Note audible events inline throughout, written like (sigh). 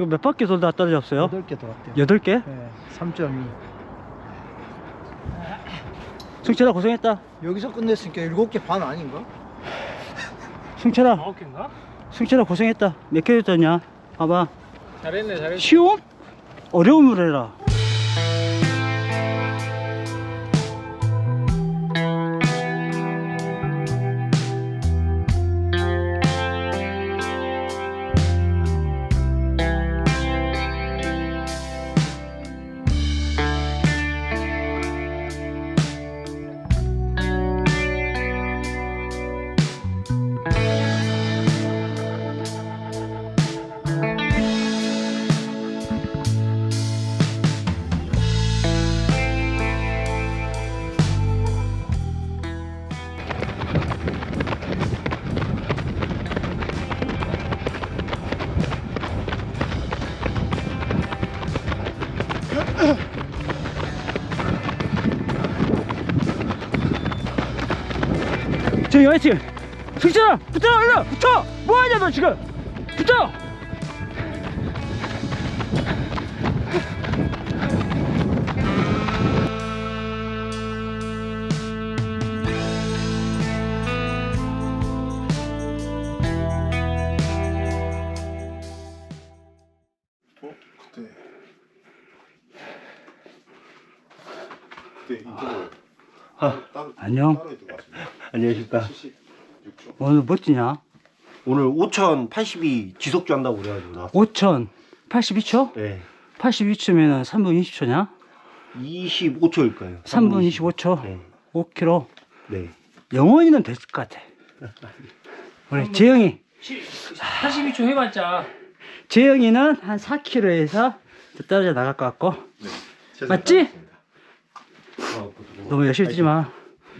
이거 몇 바퀴 돌다 떨어졌어요? 8개 돌았대요. 여덟 개? 네, 3.2. 승철아 고생했다. 여기서 끝냈으니까 7개 반 아닌가? 승철아, 아홉 개인가? 승철아 고생했다. 몇 개 됐냐? 봐봐. 잘했네 잘했네 쉬움? 어려움을 해라. 저기 화이팅! 승철아! 붙어! 얼른! 붙어! 뭐하냐 너 지금! 붙어! 인터뷰 아, 따로 안녕. 안녕하십니까. 76초. 오늘 뭐 뛰냐? 오늘 5,082 지속주 한다고 그래가지고 나왔어요. 5천 82초? 네. 82초면은 3분 20초냐? 25초일 거예요. 3분 25초? 네. 5km 네. 영원히는 됐을 것 같아 (laughs) 우리 재영이 82초 해봤자 재영이는 한 4km에서 떨어져 나갈 것 같고 최선을 맞지? 너무 열심히 뛰지 마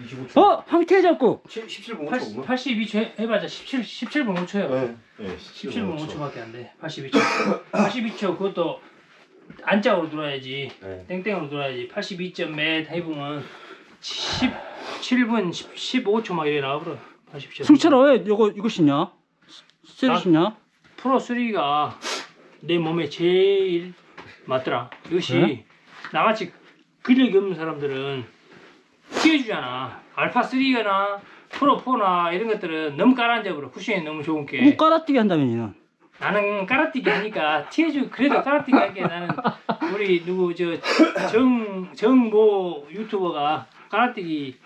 25초. 어? 황태 잡고 17분 80, 5초. 82초 해- 해봤자 17, 17분 5초요 네. 네. 17분 5초밖에 안 돼 82초 82초 그것도 안짝으로 돌아야지 네. 땡땡으로 돌아야지 82점 몇 해보면 17분 15초 막 이래 나와버려 82초 승철아 왜 이거 이거 신냐? 세를 아. 신냐? 프로 3가 내 몸에 제일 맞더라. 이것이 그래? 나같이 근력이 없는 사람들은 피해주잖아. 알파 3나 프로 4나 이런 것들은 너무 깔아앉아버려. 쿠션이 너무 좋은 게. 꼭 깔아뛰기 한다면 니는 나는 깔아뛰기 하니까 티해주 그래도 (laughs) 깔아뛰기 할게 나는 우리 누구 저 정 정모 유튜버가 깔아뛰기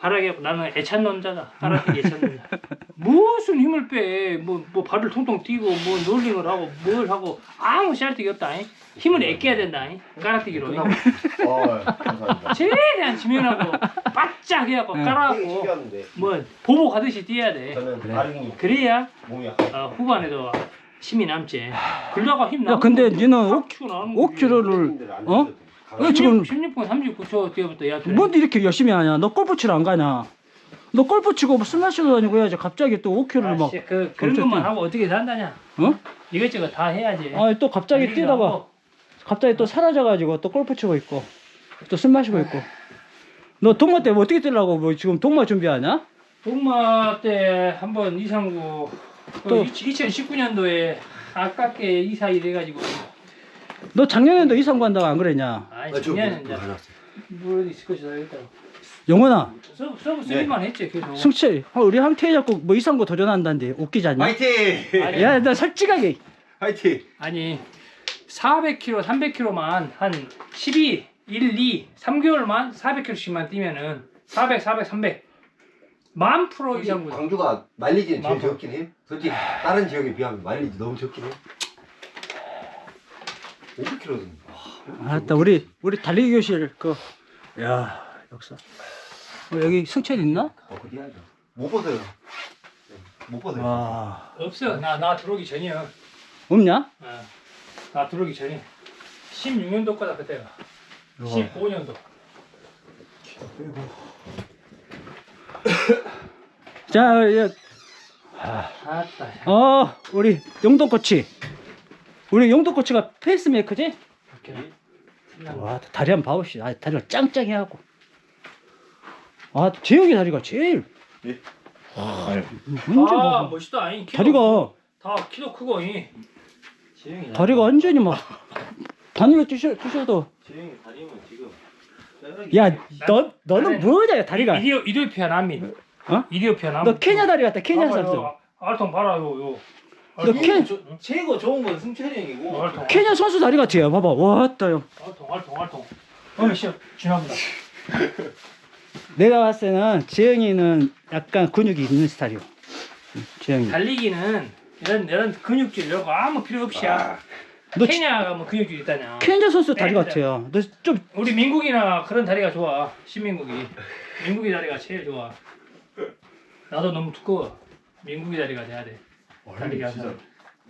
하라게 나는 애찬론자다 깔아뛰기 애찬론자 (laughs) 무슨 힘을 빼 뭐 뭐 발을 통통 뛰고 뭐 롤링을 하고 뭘 하고 아무 쌀데기 없다 잉? 힘을 애껴야 된다 잉? 깔아뛰기로 잉? 어, 감사합니다. (laughs) 최대한 지면하고 바짝 해갖고 응. 깔아갖고 신기한데. 뭐 보복하듯이 뛰어야 돼 저는 그래야 몸이 어, 후반에도 힘이 남지. 그러다가 힘 야 남. 근데 니는 5, 5kg 5km를 어? 왜 지금 16분 39초 뛰어부터 야. 뭔데 이렇게 열심히 하냐? 너 골프 치러 안 가냐? 너 골프 치고 뭐술 마시러 다니고 해야지 갑자기 또 5km를 막그 그런 어쨌든. 것만 하고 어떻게 산다냐? 어? 이것저것 다 해야지. 아니 또 갑자기 달리기도 뛰다가 하고. 갑자기 또 사라져가지고 또 골프 치고 있고 또 술 마시고 있고 너 동마 때 뭐 어떻게 뛰려고 뭐 지금 동마 준비하냐? 동마 때 한번 이상구 또- 또 2019년도에 아깝게 이사 이래가지고 너 작년에도 이상 간다고 안 그랬냐? 아이 아, 저 작년에 뭐, 이제 뭐물 있을 것이다 했다고 영원아 서브 서브 쓰기만 했지 계속 승철 어, 우리 항태에 자꾸 뭐 이상거 도전한다는데 웃기지 않냐? 화이팅! 아니, 야너 솔직하게 화이팅! 아니 400km, 300km만 한 12, 1, 2, 3개월만 400km씩만 뛰면은 400, 400, 300 만 프로 이상 구 광주가 마일리지는 제일. 적긴 해. 솔직히 다른 지역에 비하면 마일리지 너무 적긴 해. 500km는 알았다 우리 우리 달리기 교실 그 야 역사 어, 여기 승철 있나? 어, 어디 하죠? 못 벗어요. 네, 못 벗어요. 와 없어 나 나 들어오기 전이야 없냐? 어. 나 들어오기 전에 16년도 거다 그때가 15년도 (coughs) 자, 야, 아따 어, 우리 용돈 코치. 우리 용돈 코치가 페이스메이커지? 이렇게 와, 다리 한번 봐봅시다. 아, 다리가 짱짱해 하고. 아, 재영이 다리가 제일. 예. 와, 아 봐. 멋있다 이 키도 다리가 다 키도 크고 이 지영이 다리가 완전히 막 바늘로 쑤셔, 쑤셔도 지영이 다리면 지금 야너 너는 나는 뭐냐 다리가 이디오 이디오피아 난민. 어? 이디오피아 난민. 너 케냐 다리 같다 케냐 봐봐요. 사람 알통 봐라 요 요. 너 케, 최고 좋은 건 승철이 형이고 알통. 케냐 선수 다리 같아 봐봐 왔다 형 알통 알통 알통. 어이 씨 지나갑니다. (laughs) 내가 봤을 때는 재영이는 약간 근육이 있는 스타일이요 응, 재영이 달리기는 이런 이런 근육질 이런 거 아무 필요 없이야. 너 지- 케냐가 뭐 근육질 있다냐. 케냐 선수 다리 네, 같아요 너 좀 우리 민국이나 그런 다리가 좋아. 신민국이. 민국이 다리가 제일 좋아. 나도 너무 두꺼워. 민국이 다리가 돼야 돼. 와, 다리가 진짜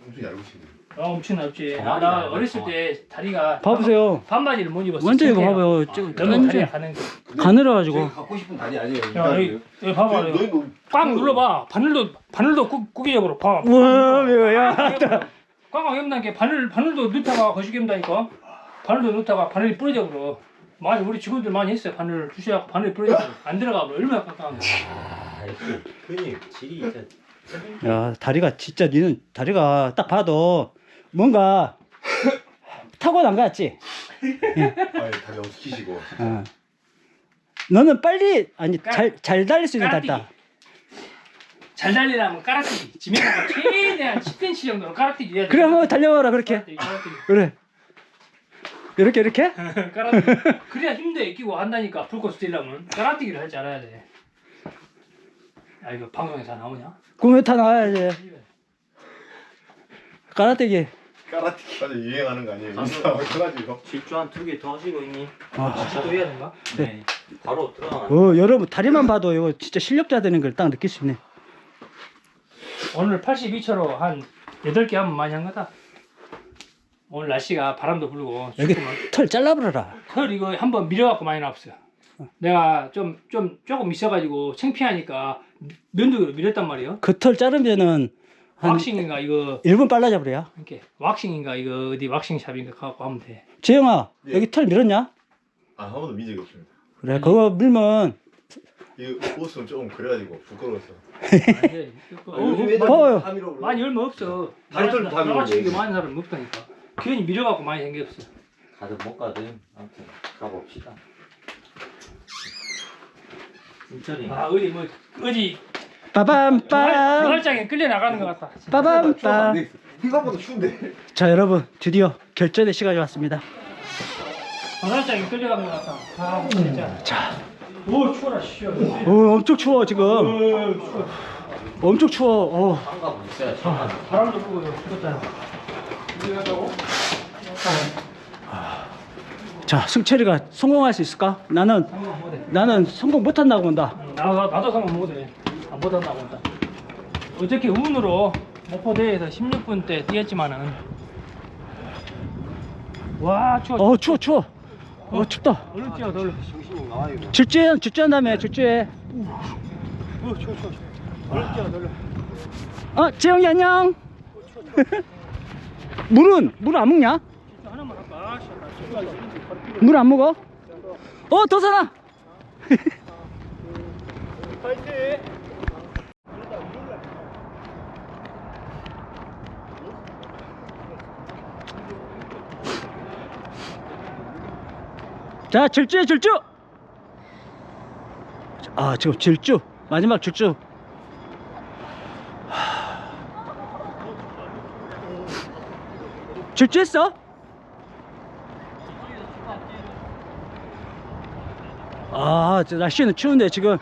엄청 얇으시네. 아 엄청 정확히 나 나요, 어렸을. 때 다리가 봐보세요 반바지를 못 입었어. 완전 이거. 봐봐요 지금 너무 완전 다리가 가는 거. 가늘어가지고 갖고 싶은 다리 아니에요 야, 여기, 여기 봐봐. 여기. 꽉 눌러봐. 바늘도 바늘도 구, 구기적으로 봐. 우와 이거야 꽉꽉 염난 게 바늘 바늘도 넣다가 거시기 염다니까. 바늘도 넣다가 바늘이 부러져 버려. 많이 우리 직원들 많이 했어요. 바늘 주셔갖고 바늘이 부러져 버려. 안 들어가 버려. 얼마나 깜깜한 거. 아 이거 근육 질이 진짜 야 다리가 진짜 니는 다리가 딱 봐도 뭔가 타고난 거 같지? 아니 다리 엄청 키시고. 어. 너는 빨리 아니 잘잘 달릴 수 있는 깔아뛰기. 다리다 잘 달리려면 깔아뛰기. 지면하고 최대한 10cm 정도로 깔아뛰기 해야 돼. 그래 한번 달려봐라 그렇게 깔아뛰기, 깔아뛰기. 그래 이렇게 이렇게 (laughs) 깔아뛰기. (laughs) 그래야 힘도 끼고 한다니까 불꽃 뛰려면 깔아뛰기를 할 줄 알아야 돼. 야 이거 방송에 다 나오냐? 공연 타 나와야지 까라떼기 까라티기. 맞아 유행하는 거 아니에요? 인스타 그래가지고. 질주 한 두 개 더 하시고 있니? 아, 또 해야 되나? 네 바로 들어가 어 여러분 다리만 봐도 이거 진짜 실력자 되는 걸 딱 느낄 수 있네 오늘 82초로 한 8개 하면 많이 한 거다. 오늘 날씨가 바람도 불고 여기. 털 잘라버려라 털 이거 한번 밀어갖고 많이 나왔어요. 내가 좀, 좀 조금 있어가지고 창피하니까 면도기로 밀었단 말이에요. 그 털 자르면은 한 왁싱인가 이거 1분 빨라져 버려 이렇게 왁싱인가 이거 어디 왁싱샵인가 가갖고 하면 돼. 재영아 예. 여기 털 밀었냐? 아 한 번도 민 적이 없습니다. 그래 그거 밀면 이 옷은 조금 그래가지고 부끄러워서. 아니, 이거- 어, 요즘 애들 봐봐요. 다 밀어버려. 많이 얼마 없어. 다리털도 다 나같이 밀어버려. 이게 많은 사람 없다니까. 괜히 밀어갖고 많이 생겼어. 가든 못 가든 아무튼 가봅시다 아 어디 뭐 어디 빠밤빰 노발장에 끌려 나가는 것 같다. 빠밤빰 생각보다 추운데. 자 여러분 드디어 결전의 시간이 왔습니다 노발장에 끌려가는 것 같다. 아 진짜. 자 오 추워라 씨. 어, 엄청 추워 지금 엄청 추워 어. 바람도 불고 죽었잖아. 자 승철이가 성공할 수 있을까? 나는 한번 못해. 나는 성공 못한다고 본다 나도 나도 상관 못해. 안 못한다고 한다. 어저께 운으로 목포대에서 16분 때 뛰었지만은 와 추워. 어 추워 추워 어 춥다 얼른 뛰어 얼른. 질주해 질주한 다음에 질주해 어 추워 추워. 얼른 뛰어 얼른. 어 재영이 안녕 (laughs) 물은 물 안 먹냐? 하나만 할까? 아, 씨, 나 지금 물 안 먹어? 어 더 사나 (laughs) 자 질주해 질주 아 지금 질주 마지막 질주 하. (laughs) 질주했어? 아, 저 날씨는 추운데 지금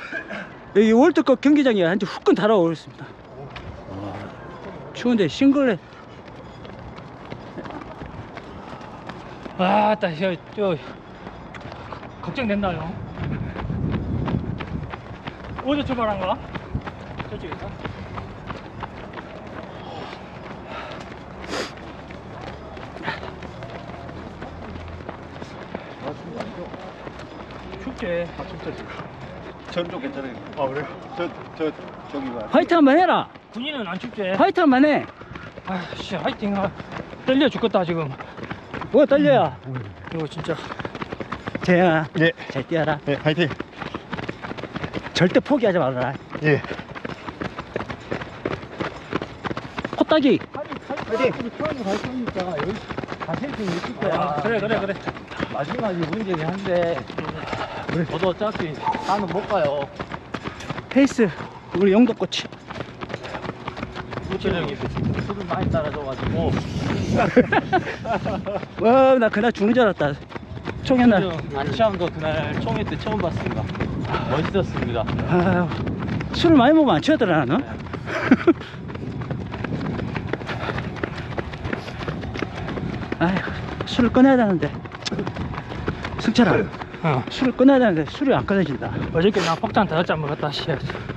여기 월드컵 경기장이 한지 후끈 달아오고 있습니다. 와, 추운데 싱글레. 아따 저, 저 걱정된다요. 어디서 출발한 거야? 저쪽에서? 아 진짜 지금. 전쪽 괜찮아요. 아 그래요? 저 저 저기 봐. 화이팅 한번 해라. 군인은 안 춥지. 화이팅 한번 해. 아씨 화이팅. 아, 떨려 죽겠다 지금. 뭐 떨려야. 이거 진짜. 재영아, 예. 잘 뛰어라. 네 화이팅. 절대 포기하지 말아라. 예. 코딱이. 처음에 갈 거니까 여기 가실 수 있을 거야. 그래 그래 그래 마지막이 문제긴 한데 저도 어차피 나는 못 가요. 페이스 우리 영도꼬치 우체령이 술을 많이 따라줘가지고. (laughs) 와나 그날 죽는 줄 알았다. 총연날 안 취한 거 그날 총회 때 처음 봤습니다. 멋있었습니다. 아유, 술을 많이 먹으면 안 취하더라 나는? (laughs) 아휴 술을 꺼내야 되는데. 승철아 어 술을 꺼내야 되는데 술이 안 꺼내진다. 어저께 나 폭탄 다섯 잔 먹었다 씨.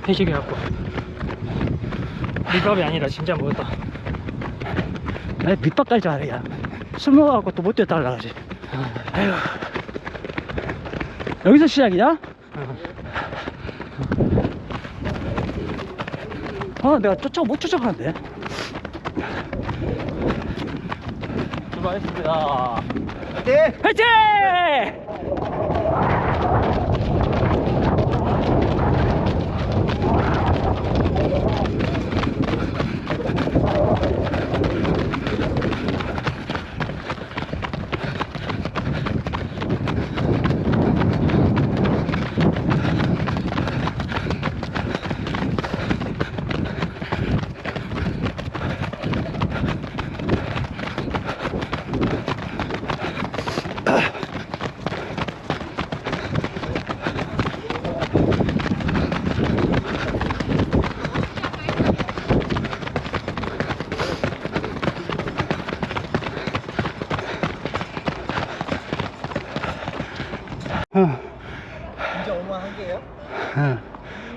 회식해갖고. 밑밥이 아니라 진짜 먹었다. 내 밑밥 깔줄 알아 야술 먹어갖고 또 못 뛰었다 올라가지. 아휴 여기서 시작이야? 아 내가 쫓아 못 쫓아가는데. 출발했습니다. 화이팅! 어, Thank you.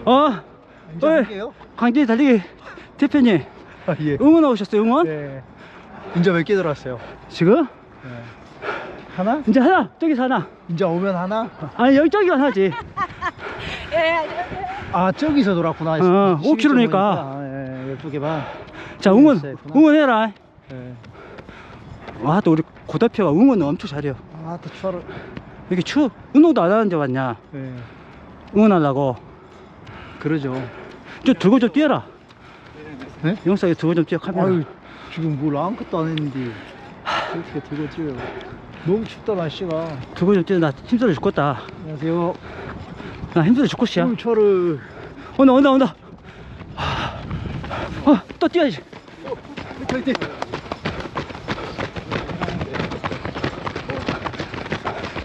어. 한 개요? 광진이 달리기 대표님 아 예. 응원 오셨어요 응원? 네. 인자 몇 개 들어왔어요? 지금? 하나? 이제 하나 저기서 하나 인자 오면 하나? 아니 여기 저기가 하나지 (laughs) 아 저기서 돌았구나. 어, 5 km 니까. 아, 예, 12개 반. 자 응원 있구나. 응원해라 예. 와또 우리 고대표가 응원을 엄청 잘해요 아, 또 추월을. 이렇게 추 운동도 안 하는 데 왔냐 예. 응원하려고 그러죠. 좀 들고 좀 뛰어라 네? 영상에 들고 좀 뛰어 카메라 아유, 지금 뭘 아무것도 안 했는데 어떻게 들고 뛰어요. 너무 춥다 날씨가. 들고 좀 뛰어 나 힘들어 죽겠다 안녕하세요. 나 힘들어 죽겠어 저를 온다 온다 온다 어 또 뛰어야지 화이팅!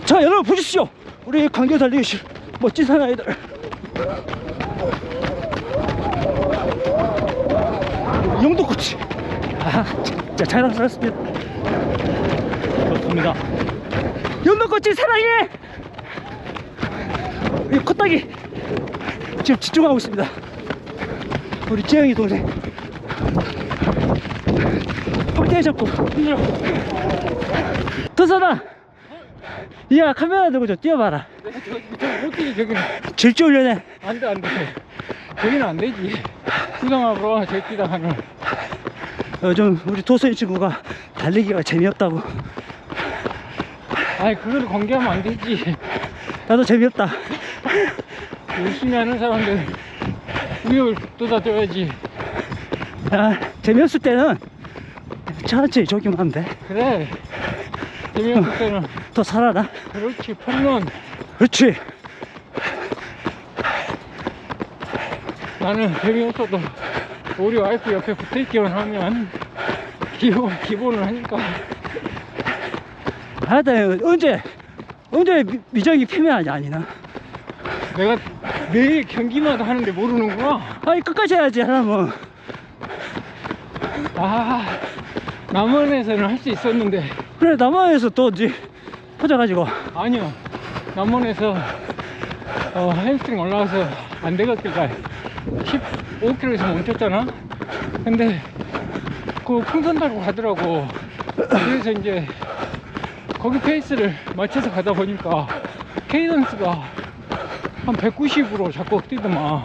자 여러분 보십시오 우리 광교 달리기 멋진 사나이들. 영도 코치. 아 진짜 잘 나섰습니다. 좋습니다. 영도 코치 사랑해! 이 코딱이 지금 집중하고 있습니다. 우리 재영이 동생. 빡대기 잡고 힘들어. 도사다 야 카메라 들고 좀 뛰어봐라 어떻게 저기. 질주 훈련해. 안돼 안돼. 저기는 안 되지. 수상하고 저 뛰다가는 요즘 우리 도서인 친구가 달리기가 재미없다고. 아이 그걸 공개하면 안 되지. 나도 재미없다. 열심히 하는 사람들 위협을 쏟아줘야지. 야, 재미없을 때는 천천히 조기만 하면 돼. 그래. 재미없을 때는 더 살아라. 그렇지 펀런 그렇지. 나는 재미없어도 우리 와이프 옆에 붙어있기만 하면 기본, 기본을 하니까 아, 언제 언제 미- 미정이 피면하지 아니나. 내가 매일 경기마다 하는데 모르는구나 아니 끝까지 해야지 하려면. 아 남원에서는 할 수 있었는데 그래 남한에서 또 이제 퍼져가지고 아니요 남원에서 어, 햄스트링 올라와서 안 되겠길까 15km에서 멈췄잖아? 근데 그 풍선 달고 가더라고. 그래서 이제 거기 페이스를 맞춰서 가다 보니까 케이던스가 한 190으로 자꾸 뛰더만.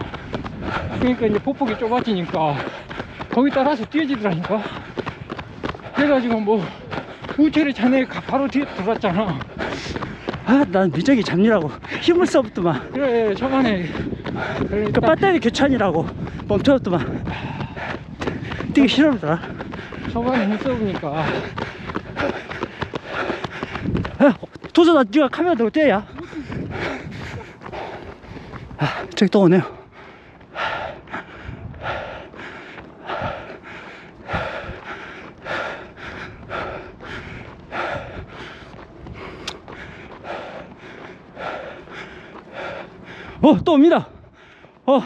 그러니까 이제 폭폭이 좁아지니까 거기 따라서 뛰어지더라니까. 그래가지고 뭐 우체를 자네 가- 바로 뒤에 들어갔잖아 아난 미정이 잡니라고 힘을 써붙더만. 그래 초반에 그 그러니까 배터리 교환이라고 멈춰졌더만. 뛰기 싫어더라. 초반에 힘 써보니까 도서다 네가 카메라 들고 떼야 아, 저기 또 오네요 어, 또 옵니다. 어.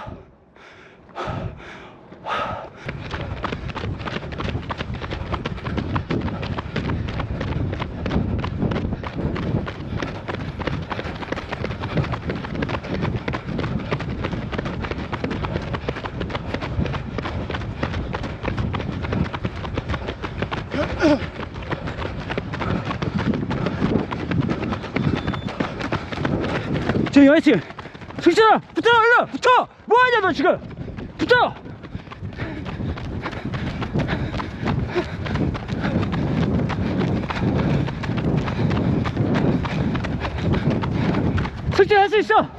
저기 화이팅! 승진아! 붙어! 얼른! 붙어! 뭐하냐 너 지금! 붙어! 승진 할수 있어!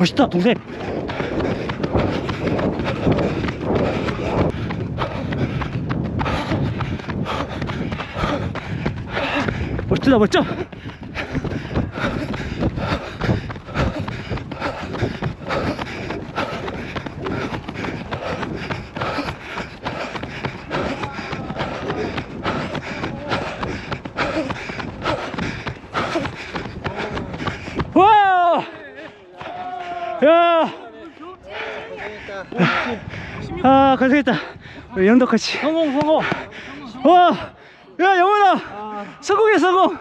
멋있다 동생. 멋지다 멋져 와! 야! 아, 고생했다. 우리 영덕같이. 성공, 성공. 와! 야, 영훈아! 성공해, 성공!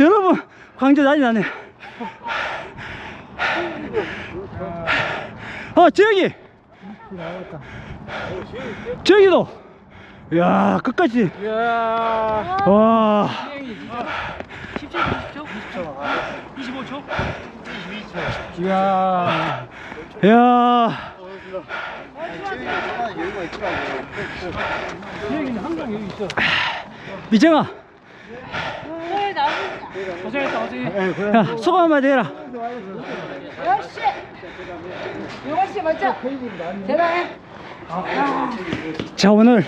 여러분, 광주 난리 나네. 어, 재혁이! 재혁이도! 야 끝까지. 와. 10초 20초 25초 이야. 야 여기는 항상 여기 있어 미정아. 고생했다 고생해 야, 소감 한마디 해라. 역시 역시 멋져 대단해 자, 오늘.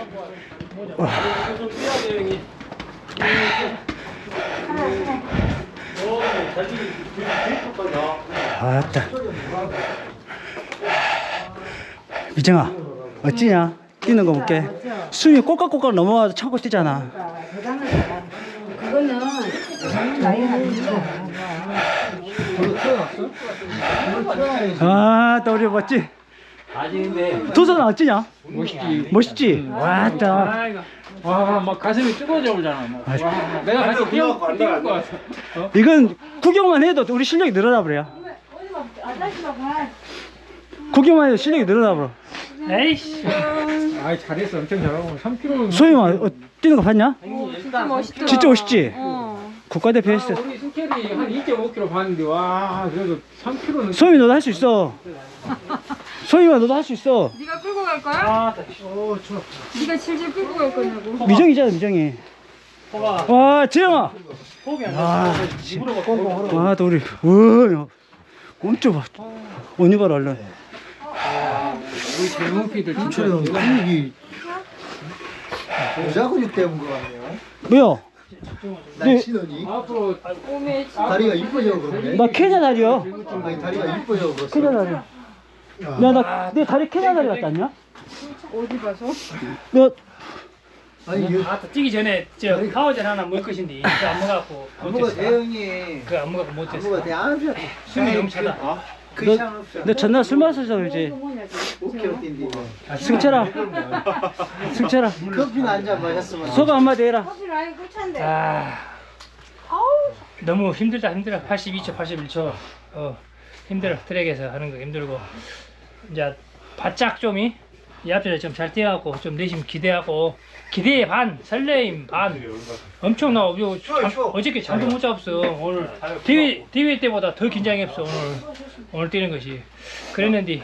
아따. 미정아, 어찌냐? 뛰는 거 볼게. 숨이 꼴깍꼴깍 넘어가서 참고 뛰잖아. 그거는 나이가 아니야 아, 또 우리 멋지. 도서는 어찌냐? 멋있지. 멋있지? 왔다. 아이고 와, 막 가슴이 뜨거워져 오잖아. 막. 아, 와, 내가 같이 뛰어 뛰는 거 같아. 이건 구경만 해도 우리 실력이 늘어나 버려. 구경만 해도 실력이 늘어나 버려. 에이씨 아, 잘했어. 엄청 잘하고 3km. 소희마 어, 뛰는 거 봤냐? 진짜 멋있더라 진짜 멋있지? 어. 국가대표 했어. 우리 승철이 한 2.5km 봤는데 와, 그래도 3km는 소희미 너도 할 수 있어. (laughs) 소희마 너도 할 수 있어. 네가 끌고 갈 거야? 아 네가 질질 끌고 갈 거냐고 미정이잖아 미정이. 호가 와 재영아. 호흡이 안 아, 돼. 와, 또 우리 와, 엄청 봐. 옷 입어라 얼른. 우리 젊은피들 춘철이 근육이 모자 근육 때문 것 같네요. 뭐야? 네. 날씬하니 앞으로 몸에 다리가 이뻐져 그러네. 나 케냐 다리야. 아니 다리가 이뻐져 그랬어. 케냐 다리. 야, 나, 내 다리 케냐 다리 같지 않냐? 어디 봐서? 너, 아니 이아 뛰기 전에 저 파워젤 하나 먹을 것인데 그거 안 먹어갖고 안무가 못했어 대형이 그거 안 먹어갖고 못했어 안무가 대안 숨이 너무 차다 그 너, 없어. 너 전날 술 마셔서 그러지. 뭐냐고 5kg 뛴디. 승철아. (laughs) 승철아. 커피는 한잔 마셨으면. 소감 한마디 해라. 커피 라인 꿀찬데 아 너무 힘들다 힘들어 82초 81초 어 힘들어 트랙에서 하는 거 힘들고 이제 바짝 좀이 이 앞에 좀잘 뛰어갖고 좀 내심 기대하고 기대에 반 설레임 반. 엄청나고 요 잠- 어저께 잠도 못 잤어 오늘. 대회 대회 때보다 더 긴장했어 오늘. 오늘 뛰는 것이. 그랬는데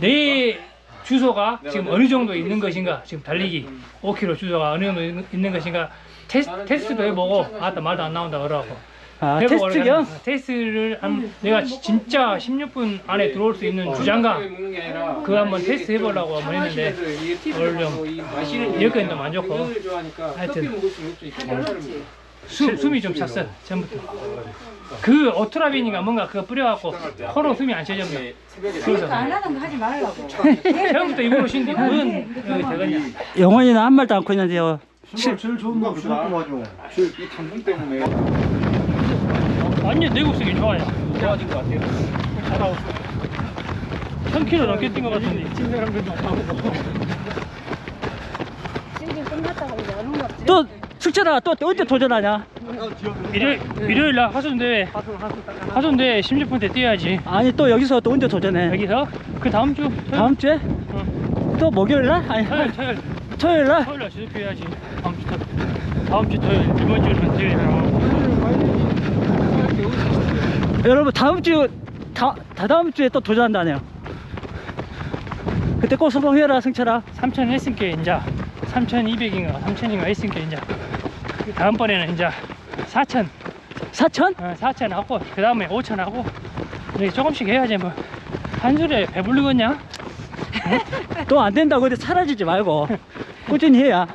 내 주소가 지금 어느 정도 있는 것인가 지금 달리기 5km 주소가 어느 정도 있는- 있는 것인가 테스, 테스트도 해보고 아따 말도 안 나온다 그러고 아 해보고 테스트요? 그러니까 테스트를 한 내가 지- 진짜 16분 안에 들어올 수 있는 주장가 그거 한번 테스트 해보려고 한번 했는데 좀 여건도 안 좋고. 하여튼 수, 숨이 좀 찼어 전부터. 그 오트라빈인가 뭔가 그거 뿌려갖고 코로 숨이 안 쉬어졌나 그래서 안 하는 거 하지 말라고. 처음부터 입으로 쉰뒤 무슨 여기 되겠냐 영원이는 한 말도 않고 있는데요. 제일 좋은 거 그다 저이 당분 때문에 완전 내구성이 좋아요. 좋아진 것 같아요. 잘하고 1000km 넘게 뛴 것 같은데. 찐 사람들도 많고 시즌 끝났다고 이제 얼른 없지. 또 숙제라 또 언제 도전하냐? 일요일, 일요일 날 하순대회 하순대회 16분 때 뛰어야지. 아니 또 여기서 또 언제 도전해? 여기서? 그 다음 주? 다음 주에? 또 목요일 날? 아니 토요일 토요일. 토요일 날? 토요일 날 제대해야지. 다음 주 토요일 다음 주 토요일. 이번 주는 토요일 여러분 다음 주 다, 다다음 주에 또 도전한다네요. 그때 꼭 성공해라 승철아. 3천 했으니까 이제 3,200인가 3,000인가 했으니까 이제 그 다음번에는 이제 4천. 4천? 어, 4천 하고 그 다음에 5천 하고 이렇게 조금씩 해야지 뭐한 줄에 배불리겠냐? (laughs) 또 안 된다고 근데 사라지지 말고. 꾸준히 해야